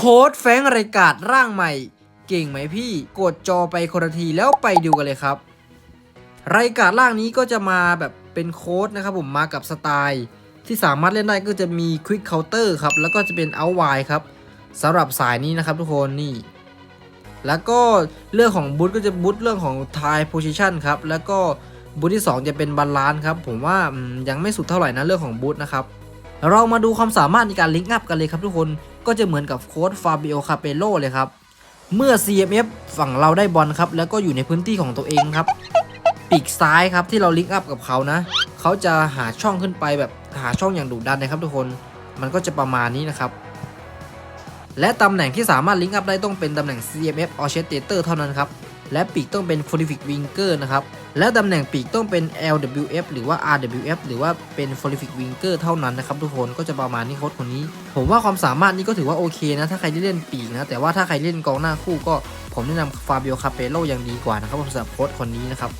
โค้ดแฟงค์ไรกาดร่างใหม่ เก่งไหมพี่ กดจอไปคนละทีแล้วไปดูกันเลยครับไรกาดร่างนี้ก็จะมาแบบเป็นโค้ดนะครับผมมากับสไตล์ ที่สามารถเล่นได้ก็จะมี Quick Counter ครับ แล้วก็จะเป็น Out Wide ครับสำหรับสายนี้นะครับทุกคนนี่ แล้วก็เรื่องของบูทก็จะบูทเรื่องของ Tie Position ครับ แล้วก็บูทที่ 2 จะเป็นบาลานซ์ครับ ผมว่ายังไม่สุดเท่าไหร่นะเรื่องของบูทนะครับเรามาดูความสามารถในการลิงก์อัพกันเลยครับทุกคน ก็จะเหมือนกับโค้ดฟาบิโอคาเปโลเลยครับ เมื่อ CMF ฝั่งเราได้บอลครับ แล้วก็อยู่ในพื้นที่ของตัวเองครับ ปีกซ้ายครับที่เราลิงก์อัพกับเขานะ เขาจะหาช่องขึ้นไปแบบหาช่องอย่างดุดันนะครับทุกคน มันก็จะประมาณนี้นะครับ และตำแหน่งที่สามารถลิงก์อัพได้ต้องเป็นตำแหน่ง CMF Orchestrator เท่านั้นครับ และปีกต้องเป็น Prolific Winger นะครับ และตำแหน่งปีกต้องเป็น LWF หรือว่า RWF หรือว่าเป็น Prolific Winger เท่านั้นนะครับทุกคนก็จะประมาณนี้โค้ดคนนี้ ผมว่าความสามารถนี้ก็ถือว่าโอเคนะ ถ้าใครได้เล่นปีกนะ แต่ว่าถ้าใครเล่นกองหน้าคู่ก็ผมแนะนำฟาเบียคาเปโลยังดีกว่านะครับสำหรับโค้ดคนนี้นะครับ